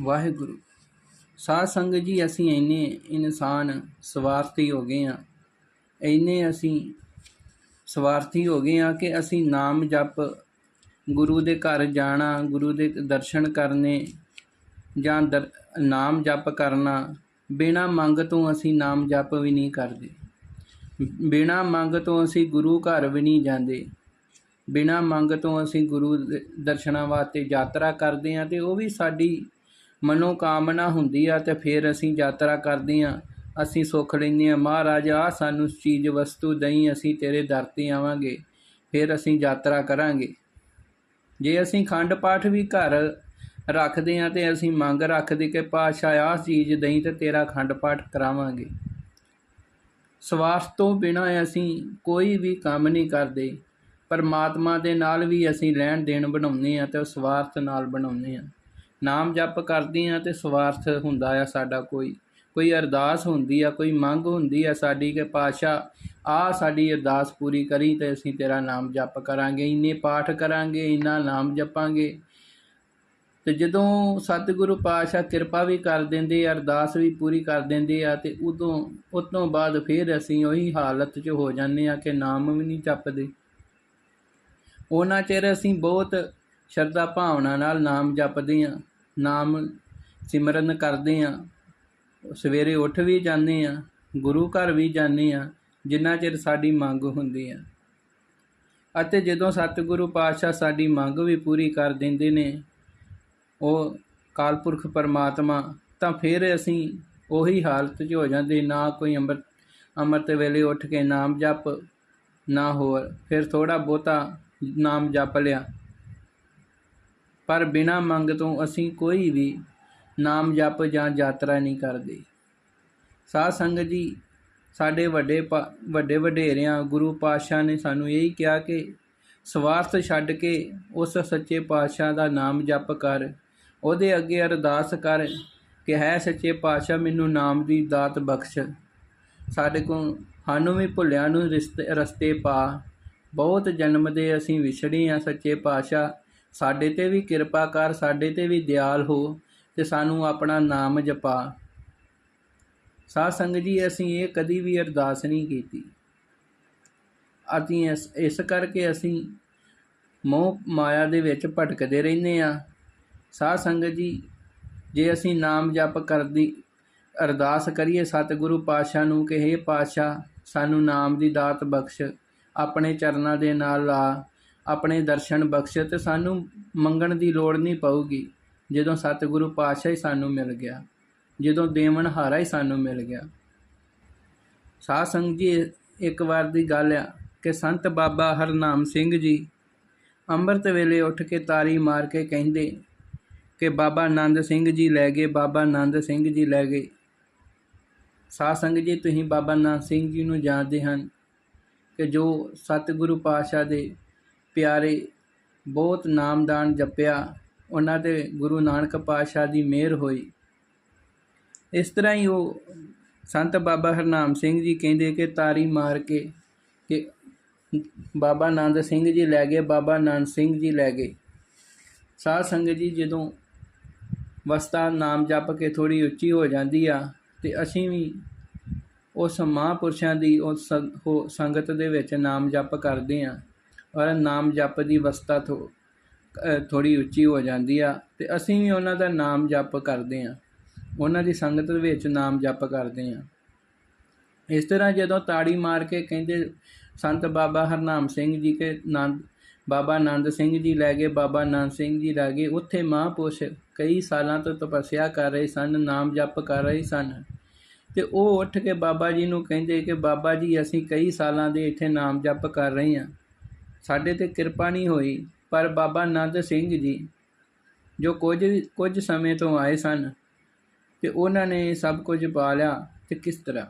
ਵਾਹਿਗੁਰੂ। ਸਾਧ ਸੰਗਤ ਜੀ, ਅਸੀਂ ਇੰਨੇ ਇਨਸਾਨ ਸਵਾਰਥੀ ਹੋ ਗਏ ਆ ਇੰਨੇ ਅਸੀਂ ਸਵਾਰਥੀ ਹੋ ਗਏ ਆ ਕਿ ਅਸੀਂ ਨਾਮ ਜਪ, ਗੁਰੂ ਦੇ ਘਰ ਜਾਣਾ, ਗੁਰੂ ਦੇ ਦਰਸ਼ਨ ਕਰਨੇ ਜਾਂ ਦਰ- ਨਾਮ ਜਪ ਕਰਨਾ, ਬਿਨਾ ਮੰਗ ਤੋਂ ਅਸੀਂ ਨਾਮ ਜਪ ਵੀ ਨਹੀਂ ਕਰਦੇ। ਬਿਨਾ ਮੰਗ ਤੋਂ ਅਸੀਂ ਗੁਰੂ ਘਰ ਵੀ ਨਹੀਂ ਜਾਂਦੇ। ਬਿਨਾ ਮੰਗ ਤੋਂ ਅਸੀਂ ਗੁਰੂ ਦੇ ਦਰਸ਼ਨਾਂ ਵਾਸਤੇ ਯਾਤਰਾ ਕਰਦੇ ਹਾਂ ਤੇ ਉਹ ਵੀ ਸਾਡੀ ਮਨੋ ਕਾਮਨਾ ਹੁੰਦੀ ਆ ਤੇ ਫਿਰ ਅਸੀਂ ਯਾਤਰਾ ਕਰਦੇ ਆ। ਅਸੀਂ ਸੁੱਖ ਲੈਂਦੇ ਆ। ਮਹਾਰਾਜ ਆ ਸਾਨੂੰ ਚੀਜ਼ ਵਸਤੂ ਦਈ, ਅਸੀਂ ਤੇਰੇ ਦਰ ਤੇ ਆਵਾਂਗੇ। ਫਿਰ ਅਸੀਂ ਯਾਤਰਾ ਕਰਾਂਗੇ। ਜੇ ਅਸੀਂ ਖੰਡ ਪਾਠ ਵੀ ਘਰ ਰੱਖਦੇ ਆ ਤੇ ਅਸੀਂ ਮੰਗ ਰੱਖਦੇ ਕਿ ਪਾਤਸ਼ਾਹ ਆਹ ਚੀਜ਼ ਦਈ ਤੇ ਤੇਰਾ ਖੰਡ ਪਾਠ ਕਰਾਵਾਂਗੇ। ਸਵਾਰਥ ਤੋਂ ਬਿਨਾਂ ਅਸੀਂ ਕੋਈ ਵੀ ਕੰਮ ਨਹੀਂ ਕਰਦੇ। ਪਰਮਾਤਮਾ ਦੇ ਨਾਲ ਵੀ ਅਸੀਂ ਲੈਣ ਦੇਣ ਬਣਾਉਂਦੇ ਆ ਤੇ ਉਹ ਸਵਾਰਥ ਨਾਲ ਬਣਾਉਂਦੇ ਆ। ਨਾਮ ਜਪ ਕਰਦੇ ਆ ਤੇ ਸਵਾਰਥ ਹੁੰਦਾ ਆ ਸਾਡਾ ਕੋਈ। ਕੋਈ ਅਰਦਾਸ ਹੁੰਦੀ ਆ, ਕੋਈ ਮੰਗ ਹੁੰਦੀ ਆ ਸਾਡੀ ਕਿ ਪਾਤਸ਼ਾਹ, ਆ ਸਾਡੀ ਅਰਦਾਸ ਪੂਰੀ ਕਰੀ ਤੇ ਅਸੀਂ ਤੇਰਾ ਨਾਮ ਜਪ ਕਰਾਂਗੇ। ਇੰਨੇ ਪਾਠ ਕਰਾਂਗੇ, ਇੰਨਾ ਨਾਮ ਜਪਾਂਗੇ। ਤੇ ਜਦੋਂ ਸਤਿਗੁਰੂ ਪਾਤਸ਼ਾਹ ਕਿਰਪਾ ਵੀ ਕਰ ਦਿੰਦੇ, ਅਰਦਾਸ ਵੀ ਪੂਰੀ ਕਰ ਦਿੰਦੇ ਆ ਤੇ ਉਦੋਂ ਉਸ ਤੋਂ ਬਾਅਦ ਫਿਰ ਅਸੀਂ ਉਹੀ ਹਾਲਤ 'ਚ ਹੋ ਜਾਂਦੇ ਆ ਕਿ ਨਾਮ ਵੀ ਨਹੀਂ ਜਪਦੇ। ਉਹਨਾਂ ਚਿਰ ਅਸੀਂ ਬਹੁਤ ਸ਼ਰਧਾ ਭਾਵਨਾ ਨਾਲ ਨਾਮ ਜਪਦੇ ਆ। ਨਾਮ ਸਿਮਰਨ ਕਰਦੇ ਹਾਂ। ਸਵੇਰੇ ਉੱਠ ਵੀ ਜਾਂਦੇ ਹਾਂ, ਗੁਰੂ ਘਰ ਵੀ ਜਾਂਦੇ ਹਾਂ, ਜਿੰਨਾ ਚਿਰ ਸਾਡੀ ਮੰਗ ਹੁੰਦੀ ਹੈ। ਅਤੇ ਜਦੋਂ ਸਤਿਗੁਰੂ ਪਾਤਸ਼ਾਹ ਸਾਡੀ ਮੰਗ ਵੀ ਪੂਰੀ ਕਰ ਦਿੰਦੇ ਨੇ, ਉਹ ਕਾਲਪੁਰਖ ਪਰਮਾਤਮਾ, ਤਾਂ ਫਿਰ ਅਸੀਂ ਉਹੀ ਹਾਲਤ 'ਚ ਹੋ ਜਾਂਦੇ, ਨਾ ਕੋਈ ਅੰਮ੍ਰਿਤ ਅੰਮ੍ਰਿਤ ਵੇਲੇ ਉੱਠ ਕੇ ਨਾਮ ਜਪ, ਨਾ ਹੋਰ, ਫਿਰ ਥੋੜਾ ਬਹੁਤਾ ਨਾਮ ਜਪ ਲਿਆ। ਪਰ ਬਿਨਾਂ ਮੰਗ ਤੋਂ ਅਸੀਂ ਕੋਈ ਵੀ ਨਾਮ ਜਪ ਜਾਂ ਯਾਤਰਾ ਨਹੀਂ ਕਰਦੇ। ਸਾਧ ਸੰਗਤ ਜੀ, ਸਾਡੇ ਵੱਡੇ ਪਾ- ਵੱਡੇ ਵਡੇਰਿਆਂ, ਗੁਰੂ ਪਾਤਸ਼ਾਹ ਨੇ ਸਾਨੂੰ ਇਹੀ ਕਿਹਾ ਕਿ ਸਵਾਰਥ ਛੱਡ ਕੇ ਉਸ ਸੱਚੇ ਪਾਤਸ਼ਾਹ ਦਾ ਨਾਮ ਜਪ ਕਰ, ਉਹਦੇ ਅੱਗੇ ਅਰਦਾਸ ਕਰ ਕਿ ਹੈ ਸੱਚੇ ਪਾਤਸ਼ਾਹ, ਮੈਨੂੰ ਨਾਮ ਦੀ ਦਾਤ ਬਖਸ਼। ਸਾਡੇ ਕੋਲ ਸਾਨੂੰ ਵੀ ਭੁੱਲਿਆਂ ਨੂੰ ਰਿਸ਼ਤੇ, ਰਸਤੇ ਪਾ, ਬਹੁਤ ਜਨਮ ਦੇ ਅਸੀਂ ਵਿਛੜੇ ਆ ਸੱਚੇ ਪਾਤਸ਼ਾਹ। ਸਾਡੇ ਤੇ ਵੀ ਕਿਰਪਾ ਕਰ, ਸਾਡੇ ਤੇ ਵੀ ਦਿਆਲ ਹੋ ਤੇ ਸਾਨੂੰ ਆਪਣਾ ਨਾਮ ਜਪਾ। ਸਾਧ ਸੰਗਤ ਜੀ, ਅਸੀਂ ਇਹ ਕਦੀ ਵੀ ਅਰਦਾਸ ਨਹੀਂ ਕੀਤੀ। ਅਸੀਂ ਇਸ ਕਰਕੇ ਅਸੀਂ ਮੋਹ ਮਾਇਆ ਦੇ ਵਿੱਚ ਭਟਕਦੇ ਰਹਿੰਦੇ ਆ ਸਾਧ ਸੰਗਤ ਜੀ, ਜੇ ਅਸੀਂ ਨਾਮ ਜਪ ਕਰਦੀ, ਅਰਦਾਸ ਕਰੀਏ, ਸਤਿਗੁਰੂ ਪਾਤਸ਼ਾਹ ਨੂੰ ਕਿ हे ਪਾਤਸ਼ਾਹ, ਸਾਨੂੰ ਨਾਮ ਦੀ ਦਾਤ ਬਖਸ਼, ਆਪਣੇ ਚਰਨਾਂ ਦੇ ਨਾਲ ਲਾ। ਆਪਣੇ ਦਰਸ਼ਨ ਬਖਸ਼ ਤੇ ਸਾਨੂੰ ਮੰਗਣ ਦੀ ਲੋੜ ਨਹੀਂ ਪਊਗੀ। ਜਦੋਂ ਸਤਿਗੁਰੂ ਪਾਤਸ਼ਾਹ ਹੀ ਸਾਨੂੰ ਮਿਲ ਗਿਆ, ਜਦੋਂ ਦੇਵਨ ਹਾਰਾ ਹੀ ਸਾਨੂੰ ਮਿਲ ਗਿਆ। ਸਾਧ ਸੰਗਤ ਜੀ, ਇੱਕ ਵਾਰ ਦੀ ਗੱਲ ਆ ਕਿ ਸੰਤ ਬਾਬਾ ਹਰਨਾਮ ਸਿੰਘ ਜੀ ਅੰਮ੍ਰਿਤ ਵੇਲੇ ਉੱਠ ਕੇ ਤਾਰੀ ਮਾਰ ਕੇ ਕਹਿੰਦੇ ਕਿ ਬਾਬਾ ਆਨੰਦ ਸਿੰਘ ਜੀ ਲੈ ਗਏ, ਬਾਬਾ ਆਨੰਦ ਸਿੰਘ ਜੀ ਲੈ ਗਏ। ਸਾਧ ਸੰਗਤ ਜੀ, ਤੁਸੀਂ ਬਾਬਾ ਆਨੰਦ ਸਿੰਘ ਜੀ ਨੂੰ ਜਾਣਦੇ ਹਨ ਕਿ ਜੋ ਸਤਿਗੁਰੂ ਪਾਤਸ਼ਾਹ ਦੇ ਪਿਆਰੇ ਬਹੁਤ ਨਾਮਦਾਨ ਜਪਿਆ। ਉਹਨਾਂ ਤੇ ਗੁਰੂ ਨਾਨਕ ਪਾਤਸ਼ਾਹ ਦੀ ਮਿਹਰ ਹੋਈ। ਇਸ ਤਰ੍ਹਾਂ ਹੀ ਉਹ ਸੰਤ ਬਾਬਾ ਹਰਨਾਮ ਸਿੰਘ ਜੀ ਕਹਿੰਦੇ ਕਿ ਤਾਰੀ ਮਾਰ ਕੇ ਕਿ ਬਾਬਾ ਨੰਦ ਸਿੰਘ ਜੀ ਲੈ ਗਏ, ਬਾਬਾ ਨੰਦ ਸਿੰਘ ਜੀ ਲੈ ਗਏ। ਸਾਧ ਸੰਗਤ ਜੀ ਜਦੋਂ ਵਸਤਾ ਨਾਮ ਜਪ ਕੇ ਥੋੜੀ ਉੱਚੀ ਹੋ ਜਾਂਦੀ ਆ ਤੇ ਅਸੀਂ ਵੀ ਉਸ ਮਹਾਂਪੁਰਸ਼ਾਂ ਦੀ ਉਸ ਸੰਗਤ ਦੇ ਵਿੱਚ ਨਾਮ ਜਪ ਕਰਦੇ ਆ। ਔਰ ਨਾਮ ਜਪ ਦੀ ਵਸਤਾ ਥੋ ਥੋੜੀ ਉੱਚੀ ਹੋ ਜਾਂਦੀ ਆ ਤੇ ਅਸੀਂ ਵੀ ਉਹਨਾਂ ਦਾ ਨਾਮ ਜਪ ਕਰਦੇ ਆ ਉਹਨਾਂ ਦੀ ਸੰਗਤ ਵਿੱਚ ਨਾਮ ਜਪ ਕਰਦੇ ਆ ਇਸ ਤਰ੍ਹਾਂ ਜਦੋਂ ਤਾੜੀ ਮਾਰ ਕੇ ਕਹਿੰਦੇ, ਸੰਤ ਬਾਬਾ ਹਰਨਾਮ ਸਿੰਘ ਜੀ ਕੇ ਨੰਦ, ਬਾਬਾ ਨੰਦ ਸਿੰਘ ਜੀ ਲੈ ਗਏ, ਬਾਬਾ ਆਨੰਦ ਸਿੰਘ ਜੀ ਲੈ ਗਏ, ਉੱਥੇ ਮਹਾਂਪੁਰਸ਼ ਕਈ ਸਾਲਾਂ ਤੋਂ ਤਪੱਸਿਆ ਕਰ ਰਹੇ ਸਨ, ਨਾਮ ਜਪ ਕਰ ਰਹੇ ਸਨ। ਤੇ ਉਹ ਉੱਠ ਕੇ ਬਾਬਾ ਜੀ ਨੂੰ ਕਹਿੰਦੇ ਕਿ, ਬਾਬਾ ਜੀ, ਅਸੀਂ ਕਈ ਸਾਲਾਂ ਦੇ ਇੱਥੇ ਨਾਮ ਜਪ ਕਰ ਰਹੇ ਹਾਂ। ਸਾਡੇ ਤੇ ਕਿਰਪਾ ਨਹੀਂ ਹੋਈ, ਪਰ ਬਾਬਾ ਆਨੰਦ ਸਿੰਘ ਜੀ, ਜੋ ਕੁਝ ਕੁਝ ਸਮੇਂ ਤੋਂ ਆਏ ਸਨ ਤੇ ਉਹਨਾਂ ਨੇ ਸਭ ਕੁਝ ਪਾ ਲਿਆ ਤੇ ਕਿਸ ਤਰ੍ਹਾਂ?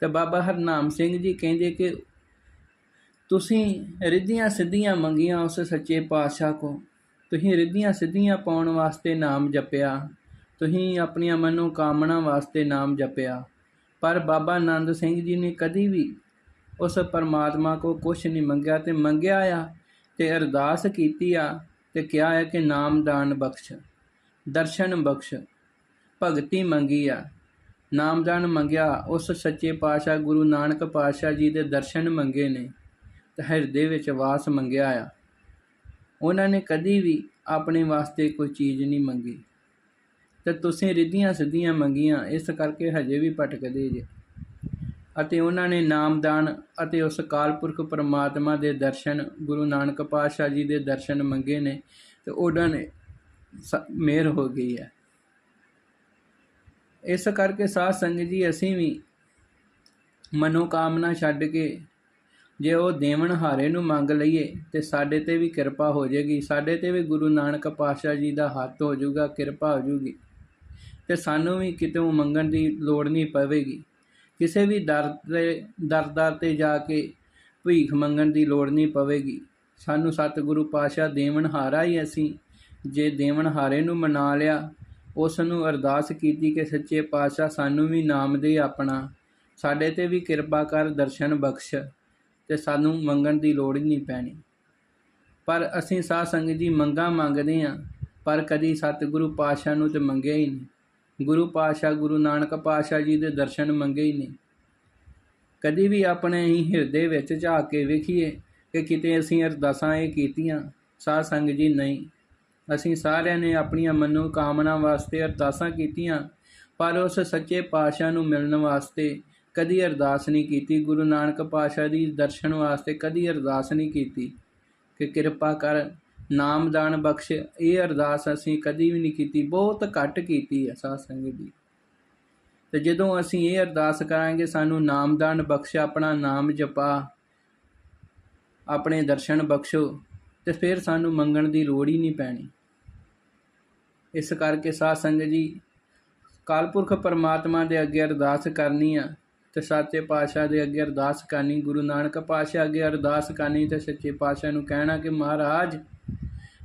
ਤੇ ਬਾਬਾ ਹਰਨਾਮ ਸਿੰਘ ਜੀ ਕਹਿੰਦੇ ਕਿ ਤੁਸੀਂ ਰਿੱਧੀਆਂ ਸਿੱਧੀਆਂ ਮੰਗੀਆਂ ਉਸ ਸੱਚੇ ਪਾਤਸ਼ਾਹ ਕੋ। ਤੁਸੀਂ ਰਿੱਧੀਆਂ ਸਿੱਧੀਆਂ ਪਾਉਣ ਵਾਸਤੇ ਨਾਮ ਜਪਿਆ। ਤੁਸੀਂ ਆਪਣੀਆਂ ਮਨੋਕਾਮਨਾ ਵਾਸਤੇ ਨਾਮ ਜਪਿਆ। ਪਰ ਬਾਬਾ ਆਨੰਦ ਸਿੰਘ ਜੀ ਨੇ ਕਦੀ ਵੀ ਉਸ ਪਰਮਾਤਮਾ ਕੋ ਕੁਛ ਨਹੀਂ ਮੰਗਿਆ ਤੇ ਮੰਗਿਆ ਆ ਤੇ ਅਰਦਾਸ ਕੀਤੀ ਆ ਤੇ ਕਿਹਾ ਹੈ ਕਿ ਨਾਮ ਦਾਨ ਬਖਸ਼, ਦਰਸ਼ਨ ਬਖਸ਼, ਭਗਤੀ ਮੰਗੀ ਆ। ਨਾਮਦਾਨ ਮੰਗਿਆ, ਉਸ ਸੱਚੇ ਪਾਤਸ਼ਾਹ ਗੁਰੂ ਨਾਨਕ ਪਾਤਸ਼ਾਹ ਜੀ ਦੇ ਦਰਸ਼ਨ ਮੰਗੇ ਨੇ ਤੇ ਹਿਰਦੇ ਵਿੱਚ ਵਾਸ ਮੰਗਿਆ ਆ। ਉਹਨਾਂ ਨੇ ਕਦੀ ਵੀ ਆਪਣੇ ਵਾਸਤੇ ਕੋਈ ਚੀਜ਼ ਨਹੀਂ ਮੰਗੀ। ਤੇ ਤੁਸੀਂ ਰਿੱਧੀਆਂ ਸਿੱਧੀਆਂ ਮੰਗੀਆਂ, ਇਸ ਕਰਕੇ ਹਜੇ ਵੀ ਭਟਕਦੇ ਜੇ। ਅਤੇ ਉਹਨਾਂ ਨੇ ਨਾਮਦਾਨ ਅਤੇ ਉਸ ਕਾਲਪੁਰਖ ਪਰਮਾਤਮਾ ਦੇ ਦਰਸ਼ਨ, ਗੁਰੂ ਨਾਨਕ ਪਾਤਸ਼ਾਹ ਜੀ ਦੇ ਦਰਸ਼ਨ ਮੰਗੇ ਨੇ ਤੇ ਉਹਨਾਂ ਨੇ ਸ- ਮਿਹਰ ਹੋ ਗਈ ਹੈ। ਇਸ ਕਰਕੇ ਸਾਧ ਸੰਗਤ ਜੀ, ਅਸੀਂ ਵੀ ਮਨੋਕਾਮਨਾ ਛੱਡ ਕੇ ਜੇ ਉਹ ਦੇਵਨ ਹਾਰੇ ਨੂੰ ਮੰਗ ਲਈਏ ਤੇ ਸਾਡੇ ਤੇ ਵੀ ਕਿਰਪਾ ਹੋ ਜਾਏਗੀ। ਸਾਡੇ ਤੇ ਵੀ ਗੁਰੂ ਨਾਨਕ ਪਾਤਸ਼ਾਹ ਜੀ ਦਾ ਹੱਥ ਹੋ ਜਾਊਗਾ, ਕਿਰਪਾ ਹੋ ਜਾਊਗੀ ਤੇ ਸਾਨੂੰ ਵੀ ਕਿਤੋਂ ਮੰਗਣ ਦੀ ਲੋੜ ਨਹੀਂ ਪਵੇਗੀ। ਕਿਸੇ ਵੀ ਦਰ ਤੇ ਦਰਦਾਰ ਤੇ ਜਾ ਕੇ ਭੀਖ ਮੰਗਣ ਦੀ ਲੋੜ ਨਹੀਂ ਪਵੇਗੀ। ਸਾਨੂੰ ਸਤਿਗੁਰੂ ਪਾਤਸ਼ਾਹ ਦੇਵਨਹਾਰਾ ਹੀ ਅਸੀਂ। ਜੇ ਦੇਵਨਹਾਰੇ ਨੂੰ ਮਨਾ ਲਿਆ, ਉਸ ਨੂੰ ਅਰਦਾਸ ਕੀਤੀ ਕਿ ਸੱਚੇ ਪਾਤਸ਼ਾਹ ਸਾਨੂੰ ਵੀ ਨਾਮ ਦੇ ਆਪਣਾ, ਸਾਡੇ ਤੇ ਵੀ ਕਿਰਪਾ ਕਰ ਦਰਸ਼ਨ ਬਖਸ਼ ਤੇ ਸਾਨੂੰ ਮੰਗਣ ਦੀ ਲੋੜ ਹੀ ਨਹੀਂ ਪੈਣੀ। ਪਰ ਅਸੀਂ ਸਾਧ ਸੰਗਤ ਜੀ ਮੰਗਾ ਮੰਗਦੇ ਹਾਂ, ਪਰ ਕਦੀ ਸਤਿਗੁਰੂ ਪਾਤਸ਼ਾਹ ਨੂੰ ਤੇ ਮੰਗਿਆ ਹੀ ਨਹੀਂ। ਗੁਰੂ ਪਾਤਸ਼ਾਹ, ਗੁਰੂ ਨਾਨਕ ਪਾਤਸ਼ਾਹ ਜੀ ਦੇ ਦਰਸ਼ਨ ਮੰਗੇ ਹੀ ਨਹੀਂ। ਕਦੀ ਵੀ ਆਪਣੇ ਹੀ ਹਿਰਦੇ ਵਿੱਚ ਝਾਕ ਕੇ ਵੇਖੀਏ ਕਿ ਕਿਤੇ ਅਸੀਂ ਅਰਦਾਸਾਂ ਇਹ ਕੀਤੀਆਂ, ਸਾਧ ਸੰਗ ਜੀ ਨਹੀਂ। ਅਸੀਂ ਸਾਰਿਆਂ ਨੇ ਆਪਣੀਆਂ ਮਨੋ ਕਾਮਨਾ ਵਾਸਤੇ ਅਰਦਾਸਾਂ ਕੀਤੀਆਂ, ਪਰ ਉਸ ਸੱਚੇ ਪਾਤਸ਼ਾਹ ਨੂੰ ਮਿਲਣ ਵਾਸਤੇ ਕਦੀ ਅਰਦਾਸ ਨਹੀਂ ਕੀਤੀ। ਗੁਰੂ ਨਾਨਕ ਪਾਤਸ਼ਾਹ ਦੀ ਦਰਸ਼ਨ ਵਾਸਤੇ ਕਦੀ ਅਰਦਾਸ ਨਹੀਂ ਕੀਤੀ ਕਿ ਕਿਰਪਾ ਕਰ ਨਾਮਦਾਨ ਬਖਸ਼, ਇਹ ਅਰਦਾਸ ਅਸੀਂ ਕਦੀ ਵੀ ਨਹੀਂ ਕੀਤੀ, ਬਹੁਤ ਘੱਟ ਕੀਤੀ ਹੈ ਸਾਧ ਸੰਗਤ ਜੀ ਤੇ ਜਦੋਂ ਅਸੀਂ ਇਹ ਅਰਦਾਸ ਕਰਾਂਗੇ, ਸਾਨੂੰ ਨਾਮਦਾਨ ਬਖਸ਼, ਆਪਣਾ ਨਾਮ ਜਪਾ, ਆਪਣੇ ਦਰਸ਼ਨ ਬਖਸ਼ੋ, ਤੇ ਫਿਰ ਸਾਨੂੰ ਮੰਗਣ ਦੀ ਲੋੜ ਹੀ ਨਹੀਂ ਪੈਣੀ। ਇਸ ਕਰਕੇ ਸਾਧ ਸੰਗਤ ਜੀ ਕਾਲਪੁਰਖ ਪਰਮਾਤਮਾ ਦੇ ਅੱਗੇ ਅਰਦਾਸ ਕਰਨੀ ਆ, ਤੇ ਸੱਚੇ ਪਾਤਸ਼ਾਹ ਦੇ ਅੱਗੇ ਅਰਦਾਸ ਕਰਨੀ, ਗੁਰੂ ਨਾਨਕ ਪਾਤਸ਼ਾਹ ਅੱਗੇ ਅਰਦਾਸ ਕਰਨੀ, ਤੇ ਸੱਚੇ ਪਾਤਸ਼ਾਹ ਨੂੰ ਕਹਿਣਾ ਕਿ ਮਹਾਰਾਜ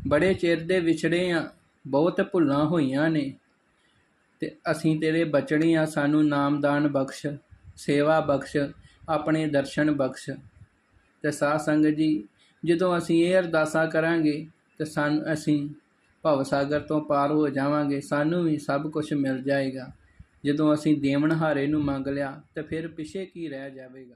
ਬੜੇ ਚਿਰ ਦੇ ਵਿਛੜੇ ਆ, ਬਹੁਤ ਭੁੱਲਾਂ ਹੋਈਆਂ ਨੇ। ਤੇ ਅਸੀਂ ਤੇਰੇ ਬਚੜੇ ਆ, ਸਾਨੂੰ ਨਾਮਦਾਨ ਬਖਸ਼, ਸੇਵਾ ਬਖਸ਼, ਆਪਣੇ ਦਰਸ਼ਨ ਬਖਸ਼। ਤੇ ਸਾਧ ਸੰਗਤ ਜੀ, ਜਦੋਂ ਅਸੀਂ ਇਹ ਅਰਦਾਸਾਂ ਕਰਾਂਗੇ, ਤੇ ਸਾਨੂੰ, ਅਸੀਂ ਭਵ ਸਾਗਰ ਤੋਂ ਪਾਰ ਹੋ ਜਾਵਾਂਗੇ, ਸਾਨੂੰ ਵੀ ਸਭ ਕੁਝ ਮਿਲ ਜਾਏਗਾ। ਜਦੋਂ ਅਸੀਂ ਦੇਵਨ ਹਾਰੇ ਨੂੰ ਮੰਗ ਲਿਆ, ਤੇ ਫਿਰ ਪਿੱਛੇ ਕੀ ਰਹਿ ਜਾਵੇਗਾ?